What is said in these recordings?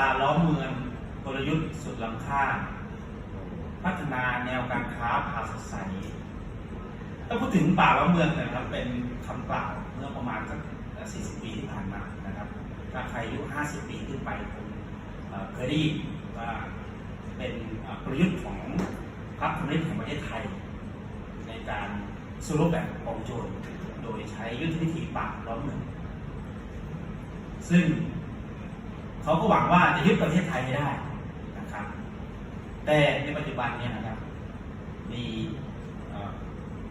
ป่าล้อมเมืองกลยุทธ์สุดล้ำค่า พัฒนาแนวการค้าพาสดใสถ้าพูดถึงป่าล้อมเมืองนะครับ เป็นคำกล่าวเมื่อประมาณสัก40 ปีที่ผ่านมานะครับถ้าใครอายุ50 ปีขึ้นไปคงเคยได้ยินว่าเป็นกลยุทธ์ของพรรคคอมมิวนิสต์แห่งประเทศไทย ในการสู้รบแบบกองโจรโดยใช้ยุทธวิธีป่าล้อมเมืองซึ่ง เขาก็หวังว่าจะยึดประเทศไทยให้ได้นะครับ แต่ในปัจจุบันเนี่ยนะครับ มี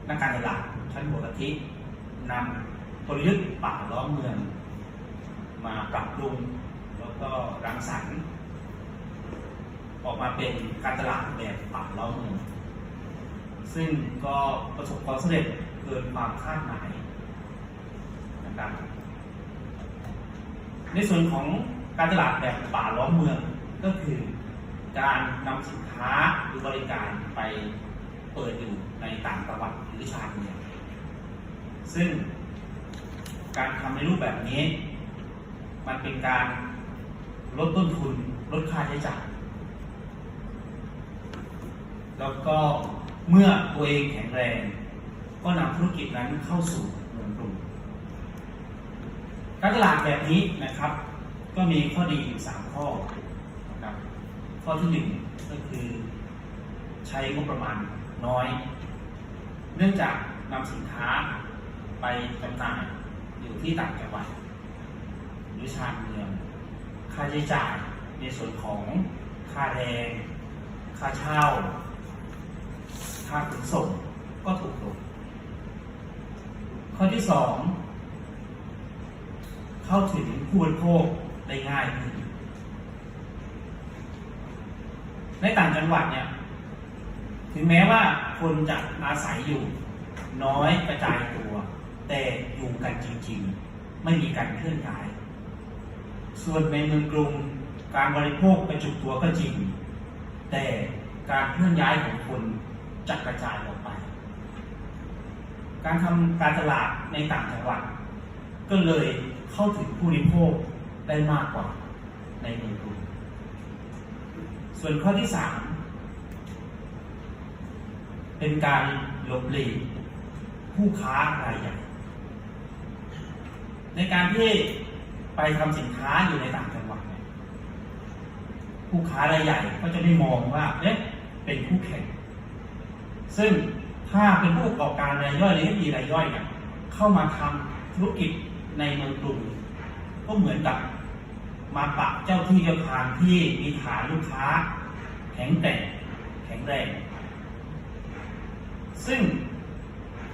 นักการตลาดชั้นหัวกะทินำกลยุทธ์ป่าล้อมเมือง มาปรับปรุงแล้วก็รังสรรค์ออกมาเป็นการตลาดแบบป่าล้อมเมือง ซึ่งก็ประสบความสำเร็จเกินความคาดหมายนะครับในส่วนของ การตลาดแบบป่าล้อมเมืองก็คือการนำสินค้าหรือบริการไปเปิดอยู่ในต่างจังหวัดหรือชานเมืองซึ่งการทำในรูปแบบนี้ มันเป็นการลดต้นทุนลดค่าใช้จ่ายแล้วก็เมื่อตัวเองแข็งแรง ก็นำธุรกิจนั้นเข้าสู่เมืองกรุงการตลาดแบบนี้นะครับ ก็มีข้อดีอยู่สามข้อนะครับข้อที่หนึ่งก็คือใช้งบประมาณน้อย เนื่องจากนำสินค้าไปจำหน่ายอยู่ที่ต่างจังหวัดหรือชานเมือง ค่าใช้จ่ายในส่วนของค่าแรงค่าเช่า ค่าขนส่งก็ถูกลงข้อที่สองเข้าถึงผู้บริโภค ได้ง่ายขึ้นในต่างจังหวัดเนี่ย ถึงแม้ว่าคนจะอาศัยอยู่ น้อยกระจายตัว แต่อยู่กันจริง ๆ ไม่มีการเคลื่อนย้าย ส่วนในเมืองกรุงการบริโภคกระจุกตัวก็จริง แต่การเคลื่อนย้ายของคนจะกระจายออกไป การทำการตลาดในต่างจังหวัด ก็เลยเข้าถึงผู้บริโภค ได้มากกว่าในเมืองกรุงส่วนข้อที่สามเป็นการหลบหลีกผู้ค้ารายใหญ่ในการที่ไปทำสินค้าอยู่ในต่างจังหวัดผู้ค้ารายใหญ่ก็จะไม่มองว่าเอ๊ะเป็นคู่แข่ง ซึ่งถ้าเป็นผู้ประกอบการรายย่อยหรือมีรายย่อยเนี่ยเข้ามาทำธุรกิจในเมืองกรุง ก็เหมือนกับมาปะเจ้าที่เจ้าทางที่มีฐานลูกค้า แข็งแกร่งแข็งแรง ซึ่ง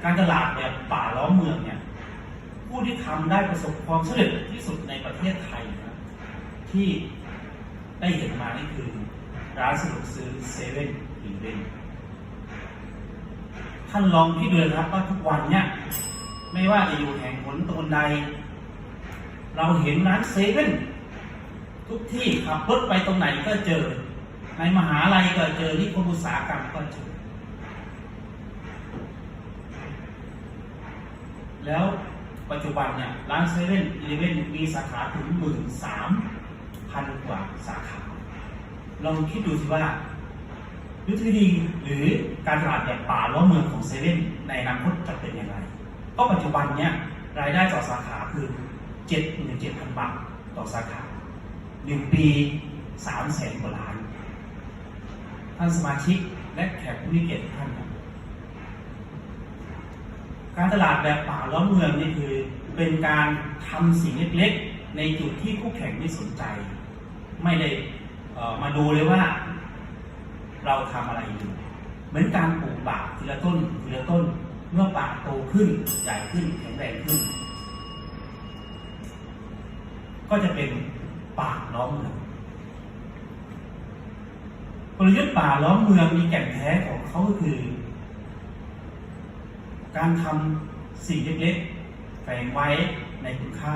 การตลาดแบบป่าล้อมเมืองเนี่ยผู้ที่ทำได้ประสบความสำเร็จที่สุดในประเทศไทยนะที่ได้เห็นมานี่คือ ร้านสะดวกซื้อเซเว่นอีเวนท่านลองคิดดูนะครับว่าทุกวันเนี่ยไม่ว่าจะอยู่แห่งหนตนใด เราเห็นร้านเซเว่นทุกที่ขับรถไปตรงไหนก็เจอ ในมหาลัยก็เจอที่คมอุตสาหกรรมก็เจอ แล้วปัจจุบันเนี่ยร้านเซเว่นอีเลเว่นมีสาขาถึงหมื่นสามพันกว่าสาขาลองคิดดูสิว่ายุทธวิธีหรือการตลาดแบบป่าล้อเมืองของเซเว่นในอนาคตจะเป็นยังไงก็ปัจจุบันเนี่ยรายได้ต่อสาขาคือ เจ็ดหมื่นเจ็ดพันบาทต่อสาขาหนึ่งปีสามแสนกว่าล้าน ท่านสมาชิกและแขกผู้มีเกียรติท่านครับการตลาดแบบป่าล้อมเมืองนี่คือเป็นการทำสิ่งเล็กๆ ในจุดที่คู่แข่งไม่สนใจ ไม่ได้เมาดูเลยว่า เราทำอะไรอยู่ เหมือนการปลูกป่าทีละต้นทีละต้นเมื่อป่าโตขึ้นใหญ่ขึ้นแข็งแรงขึ้น ก็จะเป็นป่าล้อมเมืองกลยุทธ์ป่าล้อมเมืองมีแก่นแท้ของเขาคือ การทำสิ่งเล็กๆแฝงไว้ในคุณค่า